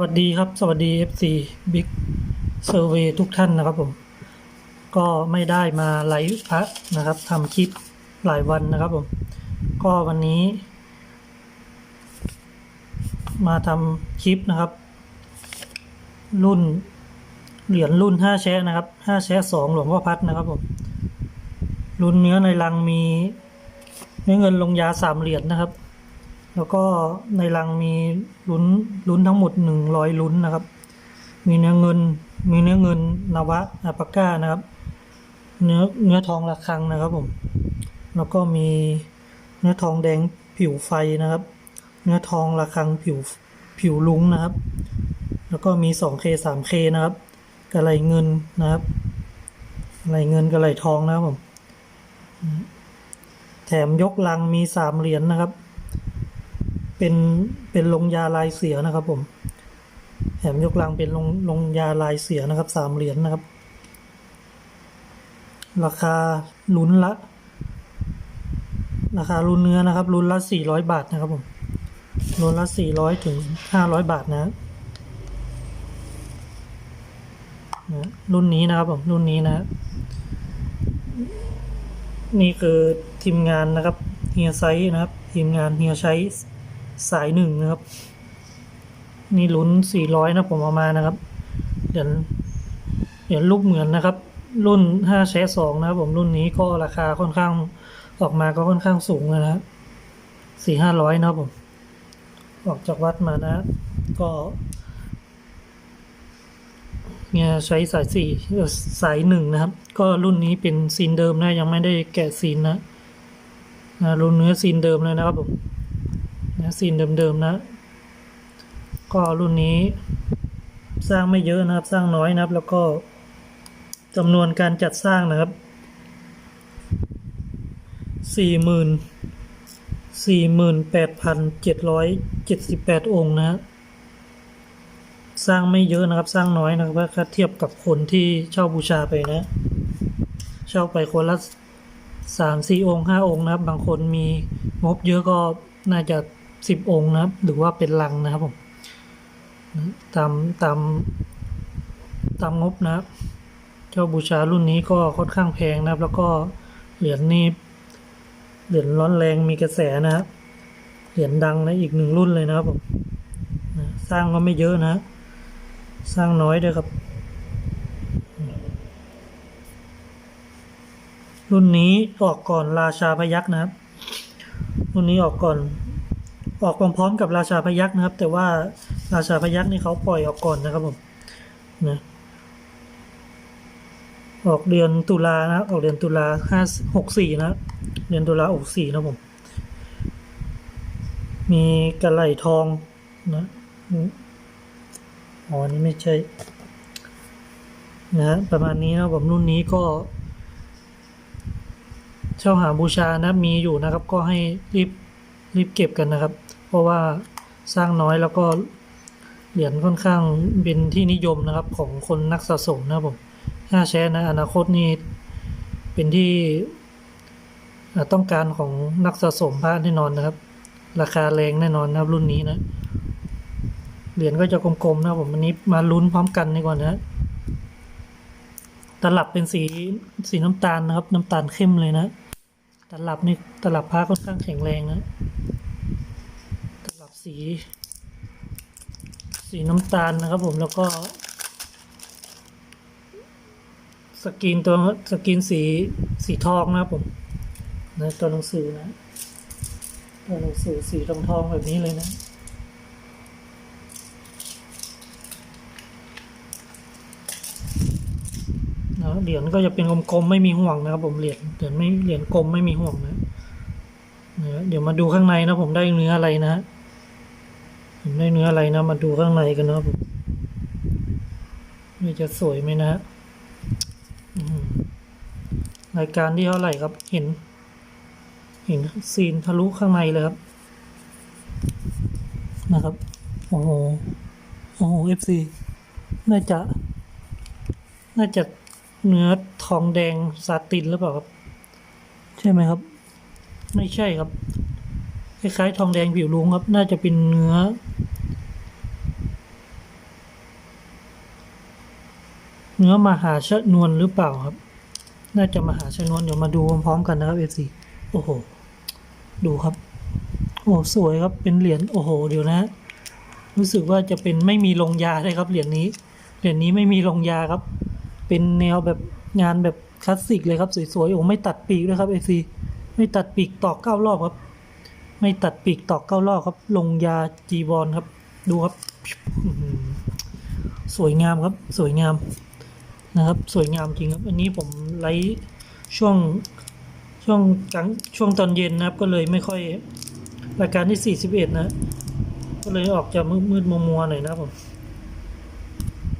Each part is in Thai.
วัสดีครับ สวัสดี FC Big Survey ทุกท่านนะครับผม ก็ไม่ได้มาไลฟ์พระนะครับทำคลิปหลายวันนะครับผม ก็วันนี้ มาทำคลิปนะครับ รุ่นเหรียญรุ่นห้าแชะนะครับห้าแชะสองหลวงพ่อพัดนะครับผม รุ่นเนื้อในลังมี เนื้อเงินลงยาสามเหรียญนะครับ แล้วก็ในรังมีลุ้นลุ้นทั้งหมดหนึ่งร้อยลุ้นนะครับ มีเนื้อเงิน มีเนื้อเงินนวะอาปาก้านะครับ เนื้อเนื้อทองระฆังนะครับผม แล้วก็มีเนื้อทองแดงผิวไฟนะครับ เนื้อทองระฆังผิวผิวลุ้งนะครับ แล้วก็มี 2K 3K นะครับกระไหลเงินนะครับกระไหลเงินกระไหลทองนะครับผม แถมยกลังมีสามเหรียญนะครับ เป็นเป็นลงยาลายเสียนะครับ ผมแถมยกลังเป็นลงลงยาลายเสียนะครับสามเหรียญนะครับ ราคาลุ้นละ ราคาลุ้นเนื้อนะครับลุ้นละสี่ร้อยบาทนะครับผมลุ้นละสี่ร้อยถึงห้าร้อยบาทนะรุ่นนี้นะครับผมรุ่นนี้นะนี่คือทีมงานนะครับเฮียไซส์นะครับ ทีมงานเฮียใช้ สายหนึ่งนะครับ นี่ลุ้นสี่ร้อยนะผมเอามานะครับเดี๋ยวเดี๋ยวรูปเหมือนนะครับ รุ่นห้าแชสองนะครับ ผมรุ่นนี้ก็ราคาค่อนข้างออกมาก็ค่อนข้างสูงนะครับสี่ห้าร้อยนะครับผมออกจากวัดมานะ ก็เนี่ยใช้สายสี่สายหนึ่งนะครับ ก็รุ่นนี้เป็นซีนเดิมนะยังไม่ได้แกะซีนนะนะรุ่นเนื้อซีนเดิมเลยนะครับผม นะซีนเดิมๆนะ ก็รุ่นนี้สร้างไม่เยอะนะครับ สร้างน้อยนะครับ แล้วก็จำนวนการจัดสร้างนะครับสี่หมื่นสี่หมื่นแปดพันเจ็ดร้อยเจ็ดสิบแปดองค์นะ สร้างไม่เยอะนะครับ สร้างน้อยนะครับถ้าเทียบกับคนที่เช่าบูชาไปนะ เช่าไปคนละสามสี่องค์ห้าองค์นะครับ บางคนมีงบเยอะก็น่าจะ สิบองค์นะครับ หรือว่าเป็นลังนะครับผมตามตามตามงบนะครับเช่าบูชารุ่นนี้ก็ค่อนข้างแพงนะครับ แล้วก็เหรียญนี้เหรียญร้อนแรงมีกระแสนะครับเหรียญดังนะอีกหนึ่งรุ่นเลยนะครับผมสร้างก็ไม่เยอะนะ สร้างน้อยด้วยครับ รุ่นนี้ออกก่อนราชาพยักษ์นะครับ รุ่นนี้ออกก่อน ออกพร้อมๆกับราชาพยักษ์นะครับ แต่ว่าราชาพยักษ์นี่เขาปล่อยออกก่อนนะครับผมนะออกเดือนตุลานะครับออกเดือนตุลาห้าหกสี่นะครับเดือนตุลาหกสี่นะผม มีกระไหลทองนะอ๋อนี่ไม่ใช่นะฮะประมาณนี้นะครับผมรุ่นนี้ก็เช่าหาบูชานะมีอยู่นะครับ ก็ให้รีบ รีบเก็บกันนะครับ เพราะว่าสร้างน้อยแล้วก็เหรียญค่อนข้างเป็นที่นิยมนะครับ ของคนนักสะสมนะครับผมห้าแชร์นะอนาคตนี่เป็นที่ต้องการของนักสะสมพระแน่นอนนะครับ ราคาแรงแน่นอนนะครับรุ่นนี้นะเหรียญก็จะกลมๆนะครับผมวันนี้มาลุ้นพร้อมกันดีกว่านะตลับเป็นสีสีน้ำตาลนะครับ น้ำตาลเข้มเลยนะ ตลับนี่ตลับผ้าค่อนข้างแข็งแรงนะตลับสี สีน้ำตาลนะครับผมแล้วก็สกรีนตัวสกรีนสีสีทองนะครับผมนะตัวหนังสือนะตัวหนังสือสีทองทองแบบนี้เลยนะ เหรียญก็จะเป็นกลมๆไม่มีห่วงนะครับ ผมเหรียญเหรียญไม่เหรียญกลมไม่มีห่วงนะนะเดี๋ยวมาดูข้างในนะผมได้เนื้ออะไรนะผมได้เนื้ออะไรนะ มาดูข้างในกันนะผมนี่จะสวยไหมนะรายการที่เท่าไหร่ครับ เห็น เห็นซีนทะลุข้างในเลยครับ นะครับโอ้โหโอ้โหเอฟซีน่าจะ น่าจะ เนื้อทองแดงซาตินหรือเปล่าครับ ใช่ไหมครับ ไม่ใช่ครับ คล้ายๆ ทองแดงผิวลุงครับ น่าจะเป็นเนื้อ เนื้อมหาชนวนหรือเปล่าครับ น่าจะมหาชนวนเดี๋ยวมาดูพร้อมกันนะครับเอซีโอ้โห ดูครับ โอ้สวยครับเป็นเหรียญโอ้โห เดี๋ยวนะ รู้สึกว่าจะเป็นไม่มีลงยาได้ครับเหรียญนี้เหรียญนี้ไม่มีลงยาครับ เป็นแนวแบบงานแบบคลาสสิกเลยครับสวยๆโอ้ไม่ตัดปีกด้วยครับเอซีไม่ตัดปีกตอกเก้ารอบครับ ไม่ตัดปีกตอกเก้ารอบครับ ลงยาจีบอลครับ ดูครับ สวยงามครับ สวยงามนะครับ สวยงามจริงครับ อันนี้ผมไลฟ์ช่วงช่วงกลางช่วงตอนเย็นนะครับ ก็เลยไม่ค่อยรายการที่ 41 นะ ก็เลยออกจะมืดมืดมัวมัวๆหน่อยนะครับผม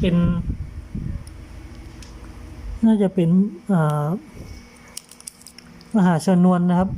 เป็น น่าจะเป็นมหาชนวนนะครับ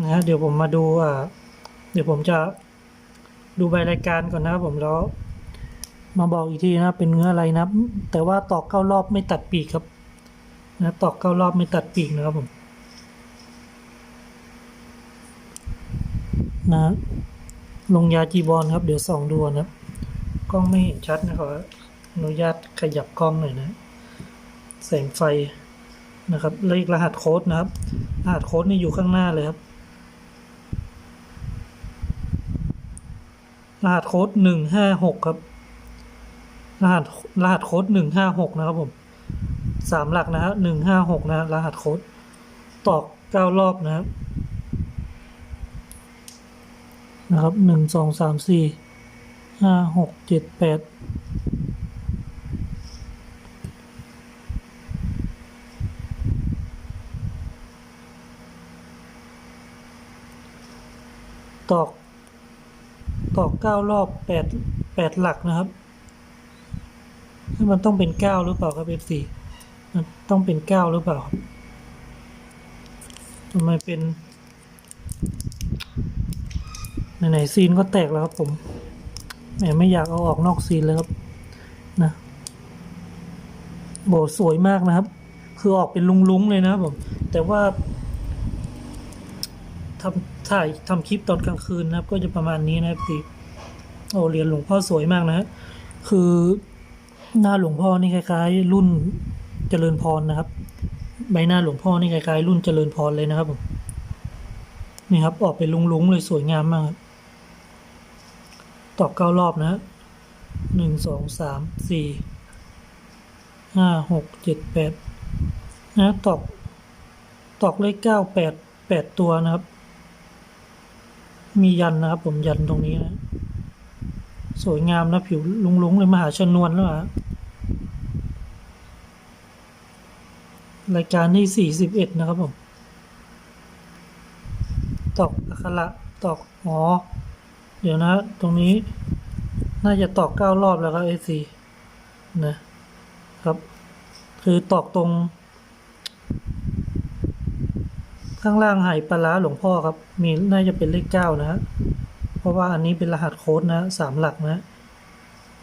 นะฮะเดี๋ยวผมมาดูอ่าเดี๋ยวผมจะดูใบรายการก่อนนะครับผมแล้วมาบอกอีกทีนะเป็นเนื้ออะไรนะแต่ว่าตอกเก้ารอบไม่ตัดปีกครับนะตอกเก้ารอบไม่ตัดปีกนะครับผมนะ ลงยาจีบอลครับ เดี๋ยวส่องดูนะครับ กล้องไม่เห็นชัดนะขออนุญาตขยับกล้องหน่อยนะแสงไฟนะครับเลขรหัสโค้ดนะครับ รหัสโค้ดนี่อยู่ข้างหน้าเลยครับ รหัสโค้ดหนึ่งห้าหกครับ รหัสรหัสโค้ดหนึ่งห้าหกนะครับผมสามหลักนะฮะหนึ่งห้าหกนะรหัสโค้ดตอกเก้ารอบนะครับ นะครับหนึ่งสองสามสี่ห้าหกเจ็ดแปดตอก ตอกเก้ารอบแปดแปดหลักนะครับ มันต้องเป็นเก้าหรือเปล่าครับเอฟซีมันต้องเป็นเก้าหรือเปล่าทำไมเป็น ไหนๆซีนก็แตกแล้วครับผมแหมไม่อยากเอาออกนอกซีนเลยครับนะโบสวยมากนะครับ คือออกเป็นลุงๆเลยนะครับผมแต่ว่าทำถ่ายทำคลิปตอนกลางคืนนะครับ ก็จะประมาณนี้นะครับพี่โอ้เหรียญหลวงพ่อสวยมากนะ คือหน้าหลวงพ่อนี่คล้าย ๆ รุ่นเจริญพรนะครับ ใบหน้าหลวงพ่อนี่คล้ายๆรุ่นเจริญพรเลยนะครับผมนี่ครับออกเป็นลุงๆเลยสวยงามมากครับ ตอกเก้ารอบนะหนึ่งสองสามสี่ห้าหกเจ็ดแปดนะตอกตอกเลขเก้าแปดแปดตัวนะครับ มียันนะครับ ผมยันตรงนี้นะ สวยงามนะผิวลุงๆเลยมหาชนวนแล้วฮะรายการที่สี่สิบเอ็ดนะครับผม ตอกอักขระตอกอ๋อ เดี๋ยวนะ ตรงนี้น่าจะตอกเก้ารอบแล้วครับเอซีนะครับ คือตอกตรง ข้างล่างไหปลาหลวงพ่อครับ มีน่าจะเป็นเลขเก้านะฮะเพราะว่าอันนี้เป็นรหัสโค้ดนะสามหลักนะ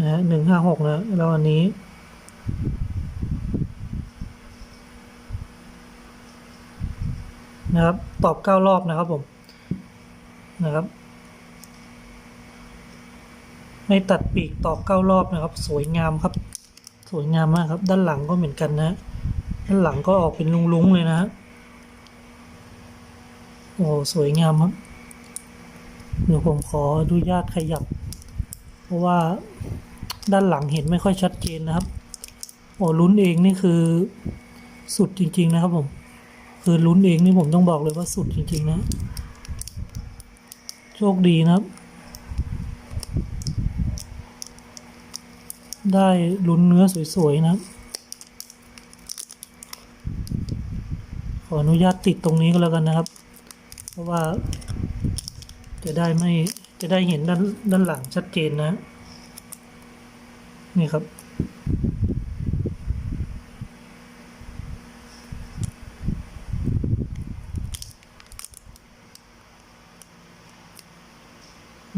นะฮะหนึ่งห้าหกนะแล้วอันนี้นะครับ ตอบเก้ารอบนะครับผมนะครับ ไม่ตัดปีกตอกเก้ารอบนะครับ สวยงามครับ สวยงามมากครับ ด้านหลังก็เหมือนกันนะ ด้านหลังก็ออกเป็นลุงๆเลยนะฮะโอ้สวยงามครับเดี๋ยวผมขออนุญาตขยับ เพราะว่าด้านหลังเห็นไม่ค่อยชัดเจนนะครับโอ้ลุ้นเองนี่คือสุดจริง ๆ นะครับผม คือลุ้นเองนี่ผมต้องบอกเลยว่าสุดจริง ๆ นะ โชคดีนะครับ ได้ลุ้นเนื้อสวยๆนะ ขออนุญาตติดตรงนี้ก็แล้วกันนะครับ เพราะว่า จะได้ไม่จะได้เห็นด้านด้านหลังชัดเจนนะ นี่ครับ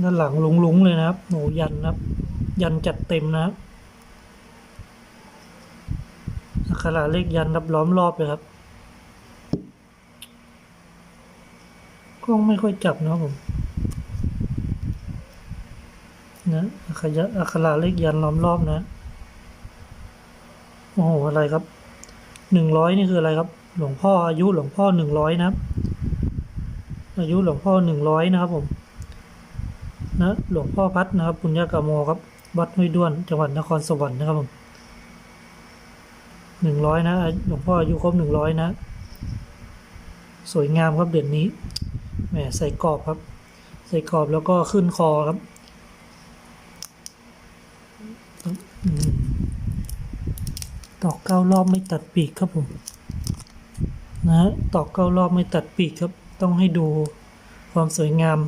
ด้านหลังลุงๆเลยนะครับโหยันนะครับ ยันจัดเต็มนะครับ ขนาดเล็กยันรับล้อมรอบเลยครับกล้องไม่ค่อยจับนะผมนะอัยะอักราเล็กยันล้อมรอบนะ โอ้โห อะไรครับ หนึ่งร้อยนี่คืออะไรครับ หลวงพ่ออายุหลวงพ่อหนึ่งร้อยนะอายุหลวงพ่อหนึ่งร้อยนะครับผม นะ หลวงพ่อพัดนะครับ ปุญญากรมโมครับ วัดห้วยด้วน จังหวัดนครสวรรค์นะครับผม หนึ่งร้อยนะหลวงพ่ออายุครบหนึ่งร้อยนะ สวยงามครับเด่นนี้แหมใส่กรอบครับ ใส่กรอบแล้วก็ขึ้นคอครับตอกเก้ารอบไม่ตัดปีกครับผมนะฮะตอกเก้ารอบไม่ตัดปีกครับ ต้องให้ดูความสวยงาม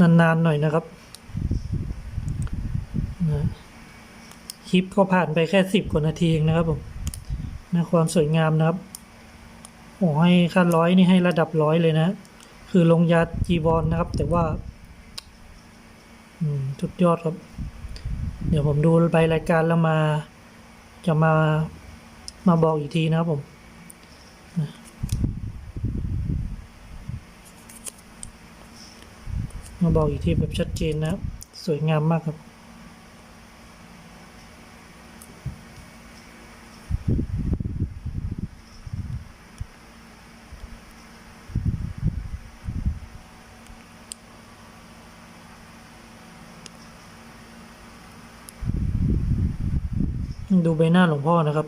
นานๆหน่อยนะครับนะคลิปก็ผ่านไปแค่สิบกว่านาทีเองนะครับผม นะความสวยงามนะครับโอ้ให้ขั้นร้อยนี่ให้ระดับร้อยเลยนะ คือลงยาจีบอลนะครับ แต่ว่าอืมสุดยอดครับ เดี๋ยวผมดูใบรายการแล้วมา จะมามาบอกอีกทีนะครับผมมาบอกอีกทีแบบชัดเจนนะครับ สวยงามมากครับ ดูใบหน้าหลวงพ่อนะครับ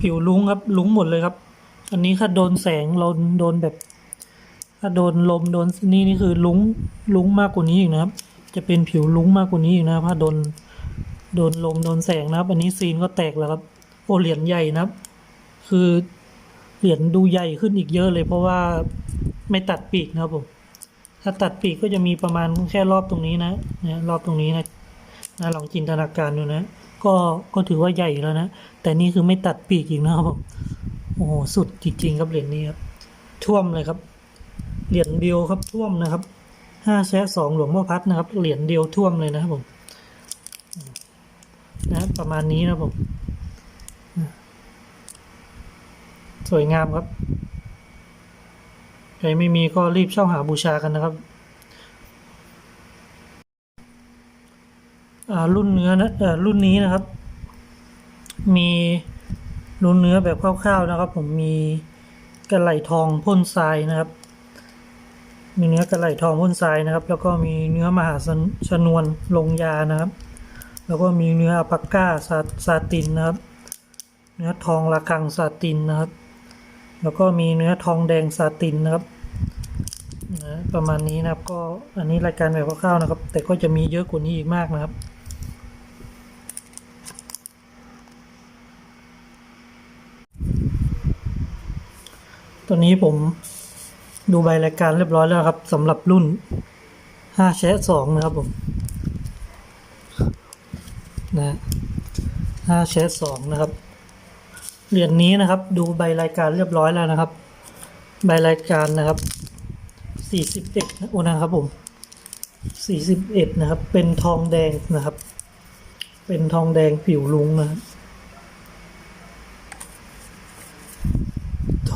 ผิวลุ้งครับลุ้งหมดเลยครับ อันนี้ถ้าโดนแสงเราโดนแบบ ถ้าโดนลมโดนนี่นี่คือลุ้งลุ้งมากกว่านี้อีกนะครับ จะเป็นผิวลุ้งมากกว่านี้อีกนะถ้าโดนโดนลมโดนแสงนะครับ อันนี้ซีนก็แตกแล้วครับโอเหรียญใหญ่นะครับ คือเหรียญดูใหญ่ขึ้นอีกเยอะเลย เพราะว่าไม่ตัดปีกนะครับผมถ้าตัดปีกก็จะมีประมาณแค่รอบตรงนี้นะนะรอบตรงนี้นะ นะลองจินตนาการดูนะ ก็ก็ถือว่าใหญ่แล้วนะ แต่นี่คือไม่ตัดปีกอีกนะครับผมโอ้โหสุดจริงๆครับเหรียญนี้ครับท่วมเลยครับ เหรียญเดียวครับท่วมนะครับห้าแซะสองหลวงพ่อพัดนะครับ เหรียญเดียวท่วมเลยนะครับผมนะประมาณนี้นะครับผมสวยงามครับใครไม่มีก็รีบเช่าหาบูชากันนะครับ อ่า รุ่นเนื้อนะรุ่นนี้นะครับ มีรุ่นเนื้อแบบคร่าวๆนะครับ ผมมีกระไหลทองพ่นทรายนะครับ มีเนื้อกระไหลทองพ่นทรายนะครับ แล้วก็มีเนื้อมหาชนวนลงยานะครับ แล้วก็มีเนื้ออัปาก้าซาซาตินนะครับ เนื้อทองระคังซาตินนะครับ แล้วก็มีเนื้อทองแดงซาตินนะครับนะประมาณนี้นะครับก็อันนี้รายการแบบคร่าวๆนะครับ แต่ก็จะมีเยอะกว่านี้อีกมากนะครับ ตัวนี้ผมดูใบรายการเรียบร้อยแล้วครับสำหรับรุ่นห้าแชะสองนะครับผมนะห้าแชะสองนะครับเหรียญนี้นะครับ ดูใบรายการเรียบร้อยแล้วนะครับ ใบรายการนะครับสี่สิบเอ็ดโอนะครับผมสี่สิบเอ็ดนะครับ เป็นทองแดงนะครับ เป็นทองแดงผิวลุงนะครับ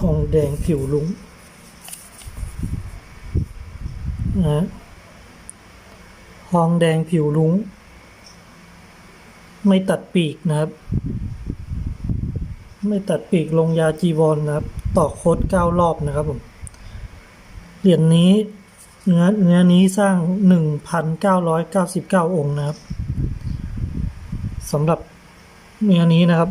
องแดงผิวลุงนะฮะทองแดงผิวลุงไม่ตัดปีกนะครับ ไม่ตัดปีกลงยาจีวรนนะครับ ต่อโคดเก้ารอบนะครับผมเหรียญนี้เนื้อเนื้อนี้สร้างหนึ่งพันเก้าร้อยเก้าสิบเก้าองค์นะครับสำหรับเนื้อนี้นะครับ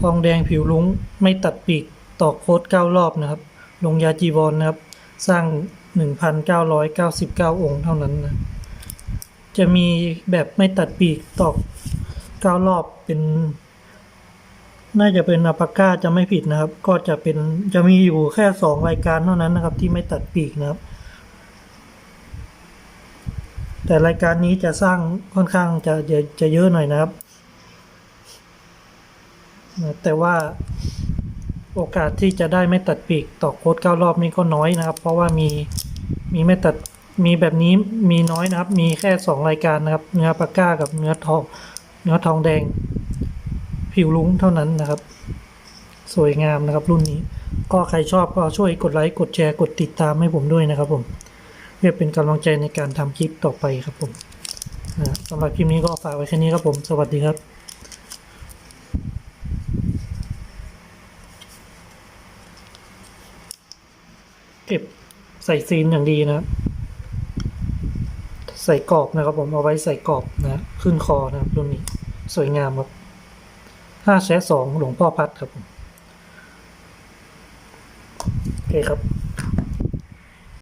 ทองแดงผิวลุ้งไม่ตัดปีก ตอกโค้ดเก้ารอบนะครับ ลงยาจีวรนนะครับ สร้าง 1,999 องค์เท่านั้นนะ จะมีแบบไม่ตัดปีกตอกเก้ารอบเป็น น่าจะเป็นอัปปาก้าจะไม่ผิดนะครับ ก็จะเป็นจะมีอยู่แค่สองรายการเท่านั้นนะครับ ที่ไม่ตัดปีกนะครับแต่รายการนี้จะสร้างค่อนข้างจะจะจะเยอะหน่อยนะครับ แต่ว่า โอกาสที่จะได้ไม่ตัดปีกต่อโค้ดเก้ารอบนี้ก็น้อยนะครับ เพราะว่ามีมีไม่ตัดมีแบบนี้มีน้อยนะครับ มีแค่สองรายการนะครับ เนื้อปากก้ากับเนื้อทองเนื้อทองแดง ผิวลุ้งเท่านั้นนะครับ สวยงามนะครับ รุ่นนี้ก็ใครชอบก็ช่วยกดไลค์กดแชร์กดติดตามให้ผมด้วยนะครับผมเพื่อเป็นกำลังใจในการทำคลิปต่อไปครับผมสำหรับคลิปนี้ก็ฝากไว้แค่นี้ครับผม สวัสดีครับ เก็บใส่ซีนอย่างดีนะครับใส่กรอบนะครับผมเอาไว้ใส่กรอบนะขึ้นคอนะครับรุ่นนี้สวยงามครับห้าแชสองหลวงพ่อพัดครับผมโอเคครับ